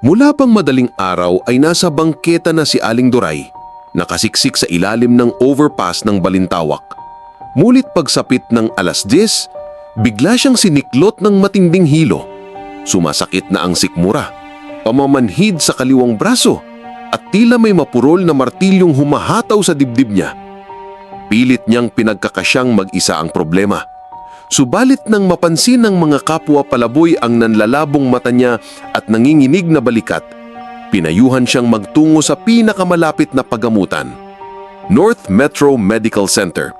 Mula pang madaling araw ay nasa bangketa na si Aling Duray, nakasiksik sa ilalim ng overpass ng Balintawak. Mulit pagsapit ng alas 10, bigla siyang siniklot ng matinding hilo. Sumasakit na ang sikmura, pamamanhid sa kaliwang braso at tila may mapurol na martilyong humahataw sa dibdib niya. Pilit niyang pinagkakasyang mag-isa ang problema. Subalit nang mapansin ng mga kapwa palaboy ang nanlalabong mata niya at nanginginig na balikat, pinayuhan siyang magtungo sa pinakamalapit na pagamutan. North Metro Medical Center.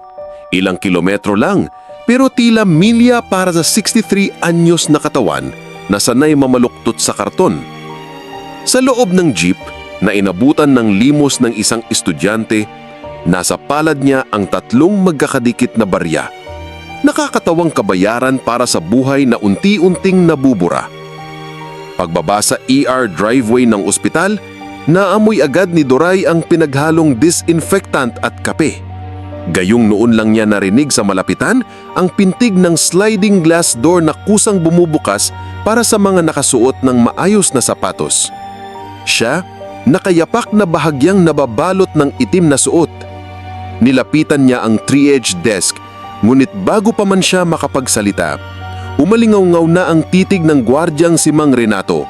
Ilang kilometro lang, pero tila milya para sa 63 anyos na katawan na sanay mamaluktot sa karton. Sa loob ng jeep na inabutan ng limos ng isang estudyante, nasa palad niya ang tatlong magkakadikit na barya nakakatawang kabayaran para sa buhay na unti-unting nabubura. Pagbaba sa ER driveway ng ospital, naamoy agad ni Doray ang pinaghalong disinfectant at kape. Gayong noon lang niya narinig sa malapitan ang pintig ng sliding glass door na kusang bumubukas para sa mga nakasuot ng maayos na sapatos. Siya, nakayapak na bahagyang nababalot ng itim na suot. Nilapitan niya ang three-edge desk Ngunit bago pa man siya makapagsalita, umalingaw-ngaw na ang titig ng gwardyang si Mang Renato.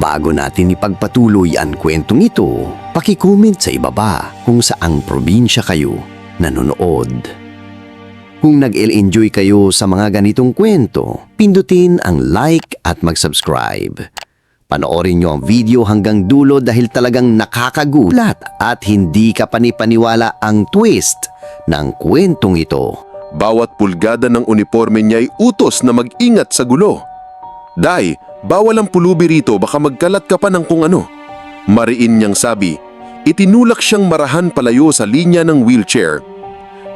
Bago natin ipagpatuloy ang kwentong ito, pakicomment sa ibaba kung saang probinsya kayo nanonood. Kung nag-enjoy kayo sa mga ganitong kwento, pindutin ang like at mag-subscribe. Panoorin nyo ang video hanggang dulo dahil talagang nakakagulat at hindi ka panipaniwala ang twist ng kwentong ito. Bawat pulgada ng uniforme niya ay utos na mag-ingat sa gulo. Day, bawal ang pulubi rito baka magkalat ka pa ng kung ano. Mariin niyang sabi, itinulak siyang marahan palayo sa linya ng wheelchair.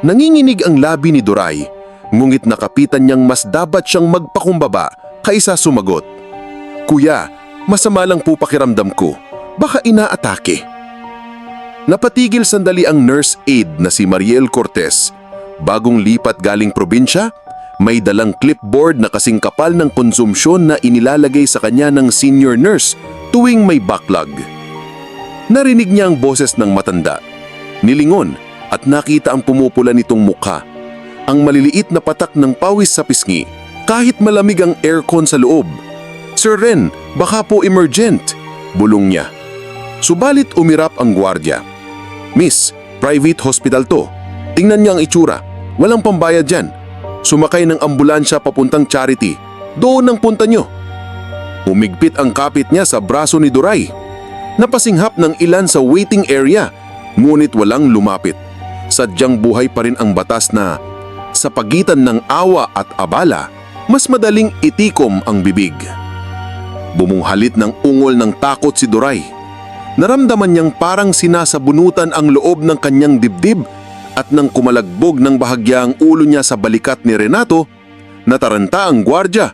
Nanginginig ang labi ni Duray, ngungit nakapitan niyang mas dapat siyang magpakumbaba kaysa sumagot. Kuya, masama lang po pakiramdam ko. Baka inaatake. Napatigil sandali ang nurse aide na si Mariel Cortez Bagong lipat galing probinsya, may dalang clipboard na kasing kapal ng konsumsyon na inilalagay sa kanya ng senior nurse tuwing may backlog. Narinig niya ang boses ng matanda. Nilingon at nakita ang pumupula nitong mukha. Ang maliliit na patak ng pawis sa pisngi kahit malamig ang aircon sa loob. Sir Ren, baka po emergent, bulong niya. Subalit umirap ang gwardya. Miss, private hospital to. Tingnan niya ang itsura. Walang pambayad dyan. Sumakay ng ambulansya papuntang charity. Doon ang punta nyo. Humigpit ang kapit niya sa braso ni Duray. Napasinghap ng ilan sa waiting area, ngunit walang lumapit. Sadyang buhay pa rin ang batas na sa pagitan ng awa at abala, mas madaling itikom ang bibig. Bumunghalit ng ungol ng takot si Duray. Naramdaman niyang parang sinasabunutan ang loob ng kanyang dibdib at nang kumalagbog ng bahagya ang ulo niya sa balikat ni Renato, nataranta ang gwardya.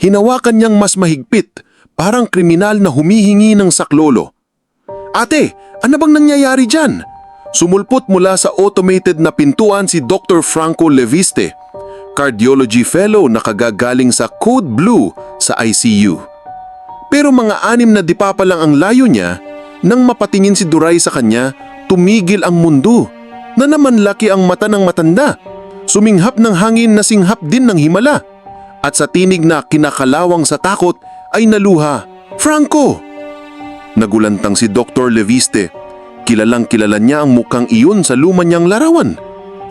Hinawakan niyang mas mahigpit, parang kriminal na humihingi ng saklolo. Ate, ano bang nangyayari dyan? Sumulpot mula sa automated na pintuan si Dr. Franco Leviste, cardiology fellow na kagagaling sa Code Blue sa ICU. Pero mga anim na dipa pa lang ang layo niya, nang mapatingin si Duray sa kanya, tumigil ang mundo na naman laki ang mata ng matanda. Suminghap ng hangin na singhap din ng himala. At sa tinig na kinakalawang sa takot ay naluha, Franco! Nagulantang si Dr. Leviste. Kilalang kilala niya ang mukhang iyon sa luma niyang larawan.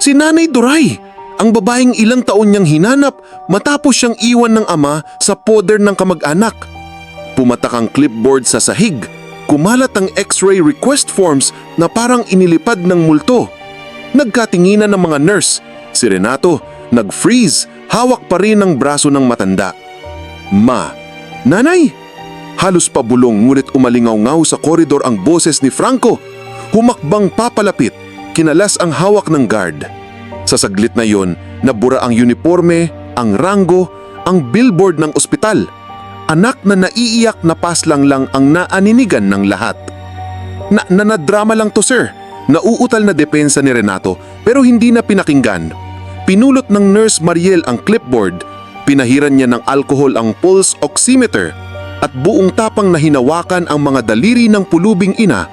Si Nanay Duray, ang babaeng ilang taon niyang hinanap matapos siyang iwan ng ama sa poder ng kamag-anak. Pumatak ang clipboard sa sahig. Kumalat ang x-ray request forms na parang inilipad ng multo. Nagkatinginan ng mga nurse. Si Renato, nag-freeze, hawak pa rin ang braso ng matanda. Ma, nanay! Halos pabulong ngunit umalingaw-ngaw sa koridor ang boses ni Franco. Humakbang papalapit, kinalas ang hawak ng guard. Sa saglit na yon, nabura ang uniforme, ang rango, ang billboard ng ospital. Anak na naiiyak na paslang lang ang naaninigan ng lahat. Na nanadrama lang to sir, Nauutal na depensa ni Renato pero hindi na pinakinggan. Pinulot ng nurse Mariel ang clipboard, pinahiran niya ng alcohol ang pulse oximeter. at buong tapang na hinawakan ang mga daliri ng pulubing ina,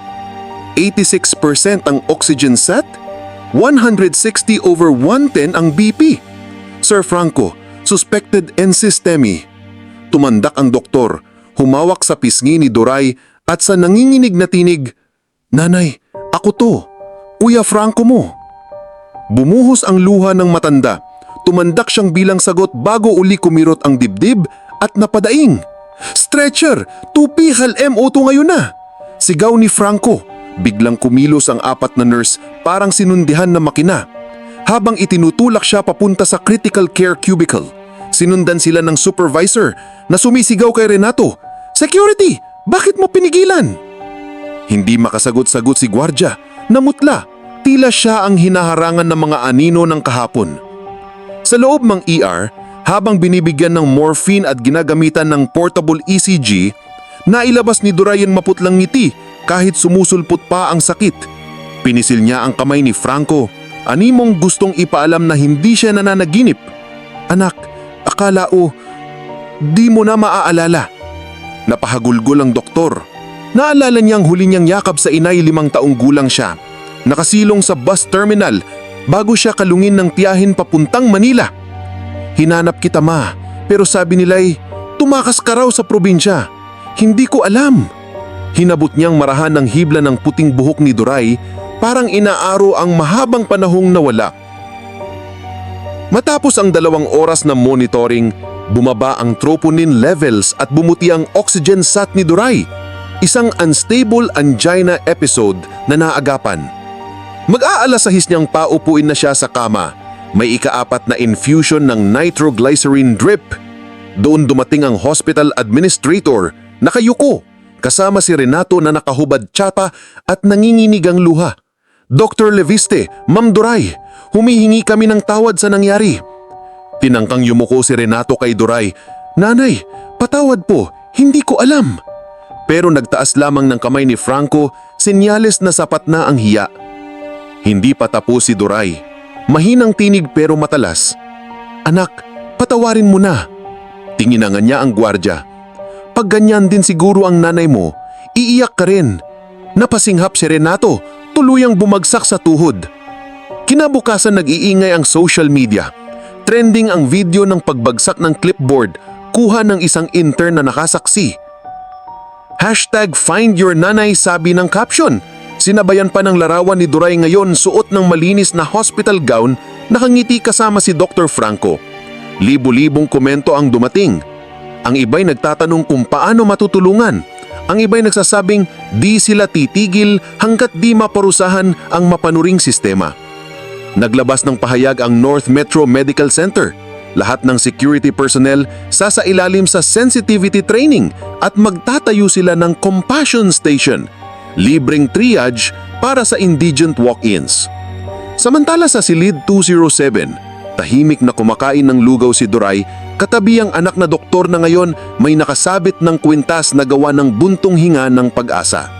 86% ang oxygen set, 160 over 110 ang BP. Sir Franco, suspected ensystemy. Tumandak ang doktor, humawak sa pisngi ni Duray at sa nanginginig na tinig, Nanay, ako to. Kuya Franco mo. Bumuhos ang luha ng matanda. Tumandak siyang bilang sagot bago uli kumirot ang dibdib at napadaing. Stretcher! Tupihal MO2 ngayon na! Sigaw ni Franco. Biglang kumilos ang apat na nurse parang sinundihan na makina. Habang itinutulak siya papunta sa critical care cubicle, sinundan sila ng supervisor na sumisigaw kay Renato, Security! Bakit mo pinigilan? Hindi makasagot-sagot si gwardya, namutla, tila siya ang hinaharangan ng mga anino ng kahapon. Sa loob ng ER, habang binibigyan ng morphine at ginagamitan ng portable ECG, nailabas ni Durayan maputlang ngiti kahit sumusulpot pa ang sakit. Pinisil niya ang kamay ni Franco, animong gustong ipaalam na hindi siya nananaginip. Anak, akala o, di mo na maaalala. Napahagulgol ang doktor. Naalala niyang huli niyang yakap sa inay limang taong gulang siya. Nakasilong sa bus terminal bago siya kalungin ng tiyahin papuntang Manila. Hinanap kita ma, pero sabi nila'y tumakas ka raw sa probinsya. Hindi ko alam. Hinabot niyang marahan ng hibla ng puting buhok ni Duray parang inaaro ang mahabang panahong nawala. Matapos ang dalawang oras na monitoring, bumaba ang troponin levels at bumuti ang oxygen sat ni Duray, isang unstable angina episode na naagapan. Mag-aalasahis niyang paupuin na siya sa kama. May ikaapat na infusion ng nitroglycerin drip. Doon dumating ang hospital administrator, nakayuko, kasama si Renato na nakahubad tsapa at nanginginig ang luha. Dr. Leviste, Ma'am Duray, humihingi kami ng tawad sa nangyari. Tinangkang yumuko si Renato kay Duray. Nanay, patawad po, hindi ko alam. Pero nagtaas lamang ng kamay ni Franco, senyales na sapat na ang hiya. Hindi pa tapos si Duray. Mahinang tinig pero matalas. Anak, patawarin mo na. Tinginangan niya ang gwardya. Pag ganyan din siguro ang nanay mo, iiyak ka rin. Napasinghap si Renato, tuluyang bumagsak sa tuhod. Kinabukasan nag-iingay ang social media. Trending ang video ng pagbagsak ng clipboard, kuha ng isang intern na nakasaksi. Hashtag find your nanay sabi ng caption. Sinabayan pa ng larawan ni Duray ngayon suot ng malinis na hospital gown, nakangiti kasama si Dr. Franco. Libo-libong komento ang dumating. Ang iba'y nagtatanong kung paano matutulungan. Ang iba'y nagsasabing di sila titigil hanggat di maparusahan ang mapanuring sistema. Naglabas ng pahayag ang North Metro Medical Center. Lahat ng security personnel sasailalim sa sensitivity training at magtatayo sila ng compassion station, libreng triage para sa indigent walk-ins. Samantala sa Silid 207, tahimik na kumakain ng lugaw si Duray, katabi ang anak na doktor na ngayon may nakasabit ng kwintas na gawa ng buntong hinga ng pag-asa.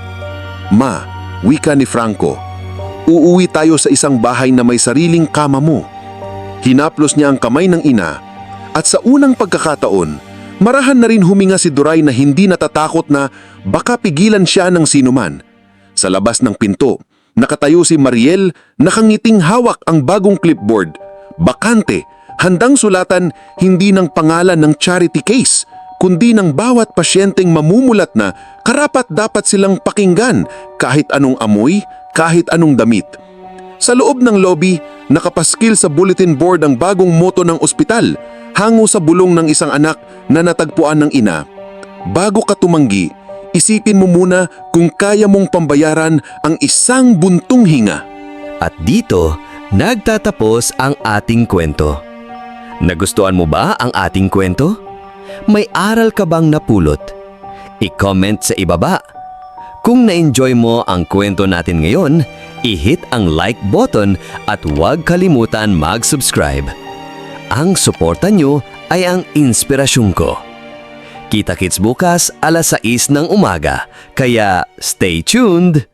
Ma, wika ni Franco, uuwi tayo sa isang bahay na may sariling kama mo. Hinaplos niya ang kamay ng ina at sa unang pagkakataon, marahan na rin huminga si Duray na hindi natatakot na baka pigilan siya ng sinuman. Sa labas ng pinto, nakatayo si Mariel nakangiting hawak ang bagong clipboard. Bakante, handang sulatan hindi ng pangalan ng charity case, kundi ng bawat pasyenteng mamumulat na karapat dapat silang pakinggan kahit anong amoy, kahit anong damit. Sa loob ng lobby, nakapaskil sa bulletin board ang bagong moto ng ospital, hango sa bulong ng isang anak na natagpuan ng ina. Bago ka tumanggi, isipin mo muna kung kaya mong pambayaran ang isang buntong hinga. At dito, nagtatapos ang ating kwento. Nagustuhan mo ba ang ating kwento? May aral ka bang napulot? I-comment sa ibaba. Kung na-enjoy mo ang kwento natin ngayon, i-hit ang like button at huwag kalimutan mag-subscribe. Ang suporta nyo ay ang inspirasyon ko. Kita-kits bukas alas 6 ng umaga, kaya stay tuned!